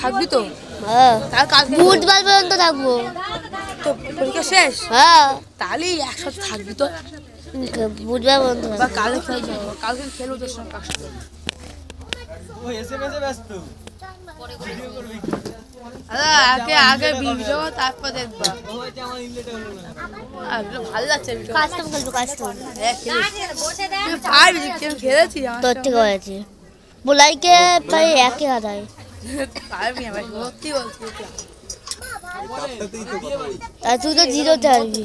থাকবি তো? হ্যাঁ। বুধবার পর্যন্ত থাকব। তো পরীক্ষা শেষ? হ্যাঁ। তাহলে একসাথে থাকবি তো। বুধবার পর্যন্ত বা কালকে খেলব কালকে খেলব তোর সঙ্গে। কার সাথে ও এসে ব্যস্ত। দাদা আগে আগে ভিডিও তারপর দেখবা। ভালো লাগছে কাস্টম খেলব কাস্টম হ্যাঁ তুই পারবি কেউ খেলেছি তোর থেকে হয়েছে বোলাইকে প্রায় একই হারায় পারবি না সত্যি বলছি। আর তুই তো জিরোতে হারবি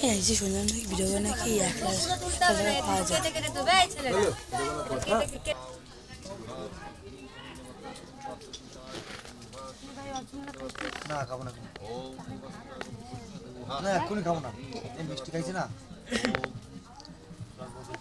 হ্যাঁ যে শুনলাম নাকি ভিডিও নাকি এক না খাব না না এক্ষুনি খাব না। মিষ্টি খাইছি না।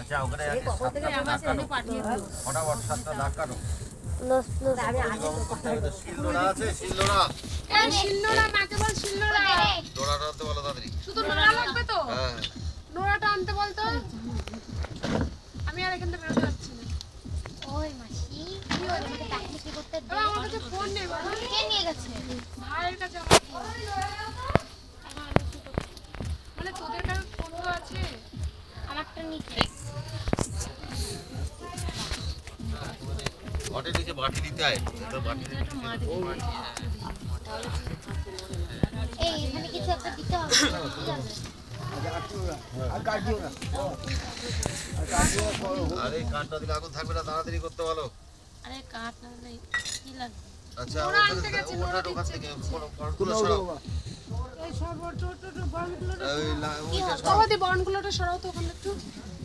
আচ্ছা ওখানে ফটাফট সাতটা দাগ কাটো আমি আর এখান থেকে ওই মাসি। কি হলো আমাকে ডাকলে কি করতে দে? আমার কাছে ফোন নেই কে নিয়ে গেছে? ভাইয়ের কাছে আমার মানে তোদের কাছে ফোন তো আছে? আমারটা নিচে মাটি দিতে হয়। দিতে এই এখানে কিছু একটা দিতে হবে। আছে? আরে কাঠটা দিলে আগুন থাকবে না তাড়াতাড়ি করতে বলো। আরে কাঠ না কি লাগবে? আচ্ছা থেকে সরাও।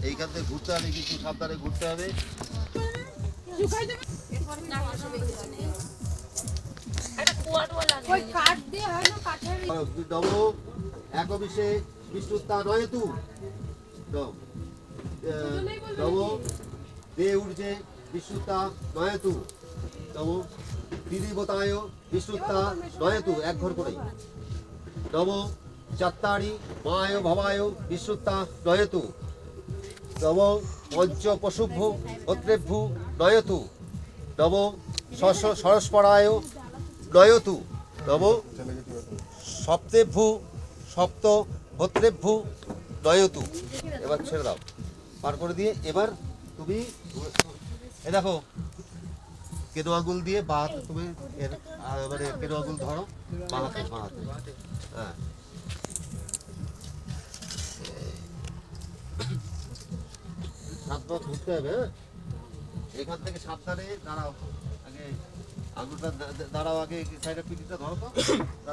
এইখান থেকে ঘুরতে হবে কিছু সাবধানে ঘুরতে হবে। ওই কাঠ দিয়ে না কাঠের নব একবিশে বিষ্ণুত্তা নয় তু নব নব দে উর্জে বিষ্ণুত্তা নয় তু। নব দিদিবতায় বিষ্ণুত্তা নয় তু এক ঘর করে নব চাত্তারি মায় ভবায় বিষ্ণুত্তা নয় তু। নব পঞ্চ পশুভ্য ভদ্রেভ্যু নয়তু নব সরস্পরায় নয়তু নব সপ্তেভ্যু সপ্ত ভদ্রেভ্যু নয়তু এবার ছেড়ে দাও। পার করে দিয়ে এবার তুমি এ দেখো কেনো আঙুল দিয়ে বা হাতে তুমি এর মানে কেনো আঙুল ধরো, বা হাতে বা হাতে। হ্যাঁ। ঘুরতে হবে হ্যাঁ? এখান থেকে সাবধানে দাঁড়াও। আগে আঙুলটা দাঁড়াও আগে সাইডে পিড়িটা ধরো তো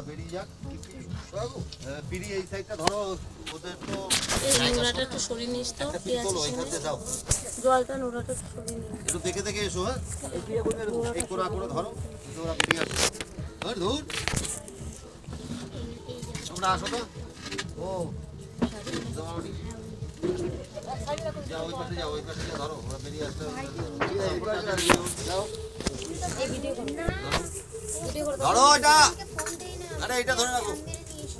বেরিয়ে যাক। পিড়ি এই সাইডটা ধরো ওদের তো নোড়াটা একটু সরিয়ে নিস তো একটা পিড়ি তোলো এখান থেকে দাও। জলটা নোড়াটা একটু সরিয়ে নিস। একটু দেখে দেখে এসো হ্যাঁ? এই কোরা করে ধরো কিন্তু ওরা আসো ধর ধর। তোমরা আসো তো। ও যাও ওই পাশে যাও ওই পাশে যাও ধরো ওরা বেরিয়ে আসতে ধরো এটা। আরে এটা ধরে রাখো।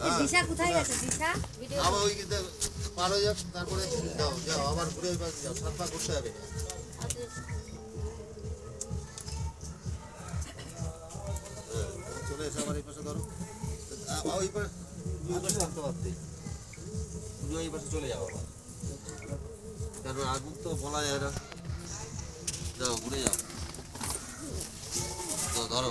হ্যাঁ। দিশা কোথায় গেছে দিশা? আবার ওই পার হয়ে যাক তারপরে যাও যাও আবার ঘুরে ওই পাশে যাও সাত পা করতে হবে। চলে এসে আবার এই পাশে ধরো। ওই পাশে ওই পাশে থাকতে পারতে তুমি ওই পাশে চলে যাও আবার। কারণ আগুন তো বলা যায় না। যাও ঘুরে যাও ধরো।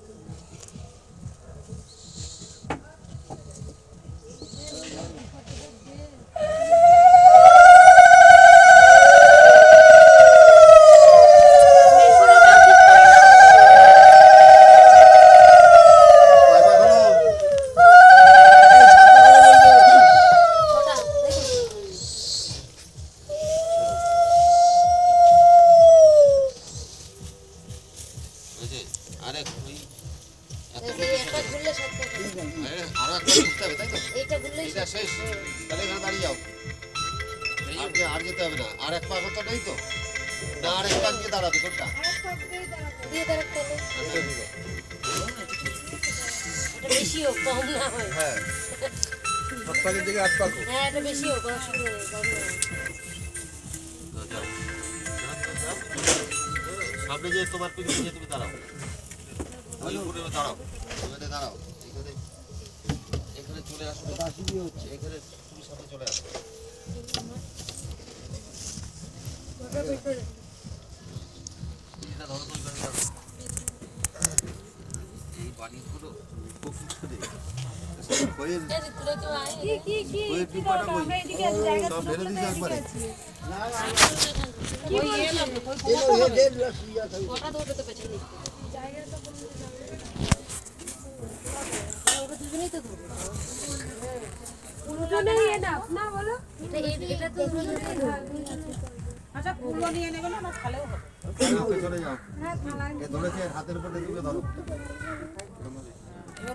বেশি হোক না হয় হ্যাঁ হ্যাঁ এটা বেশি হোক সামনে যে তোমার পিছনে তুমি দাঁড়াও ওই দাঁড়াও দাঁড়াও এখানে এখানে চলে আসো এখানে তুমি সামনে চলে আসো। ডিব্বাটা কই? সব ঢেলে দিয়েছে একবারে এটা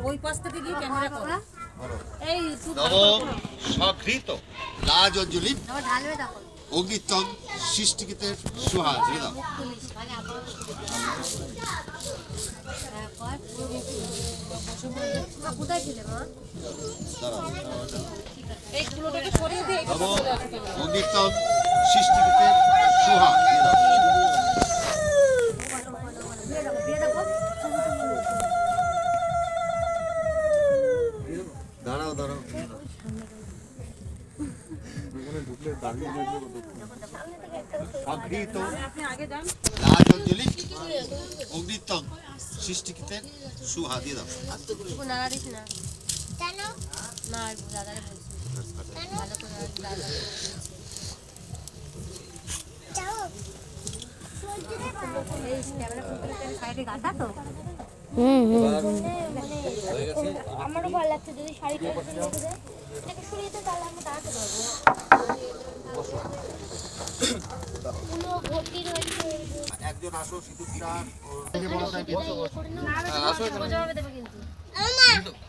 ওই পাশ থেকে গিয়ে ক্যামেরা করো ধরো। এই নম সঘৃত লাজ অঞ্জলি আবার ঢালবে তখন অঙ্গিতং সৃষ্টিকিতে সুহা ছেড়ে দাও পুলিশ দাঁড়াও দাঁড়াও। সঘৃত লাজ অঞ্জলি অঙ্গিতং সৃষ্টিকিতে সুহা দিয়ে দাও। এই ক্যামেরা ফোন সাইডে গাঁথা তো। হুম হুম। আমারও ভালো লাগছে যদি শাড়িটা রেখে দেয় এটাকে সরিয়ে দে তাহলে আমি দাঁড়াতে পারব পুরো ভর্তি রয়েছে একজন আসো সিঁদুরটা ওর জবাবে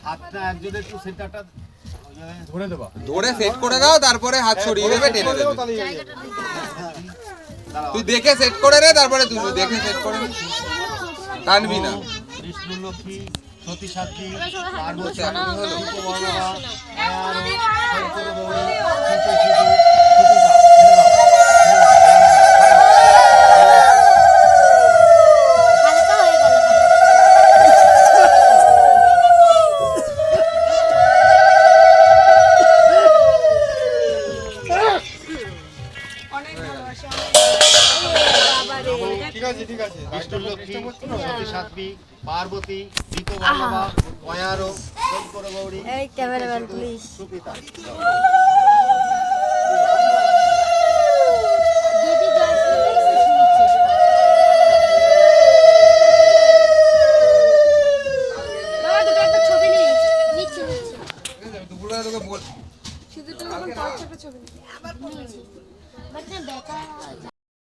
হাতটা একজনের একটু সেন্টারটা ধরে দেবা ধরে সেট করে দাও তারপরে হাত সরিয়ে দেবে টেনে দেবে। তুই দেখে সেট করে রে তারপরে তুই দেখে সেট করে টানবি না। বিষ্ণু লক্ষ্মী সতী সাক্ষী পার্বতী টানানো হলো। উপবর্ণনা আয়ার পার্বতী অয়ার শঙ্কর গৌরী এই ক্যামেরাম্যান প্লিজ সুপিতা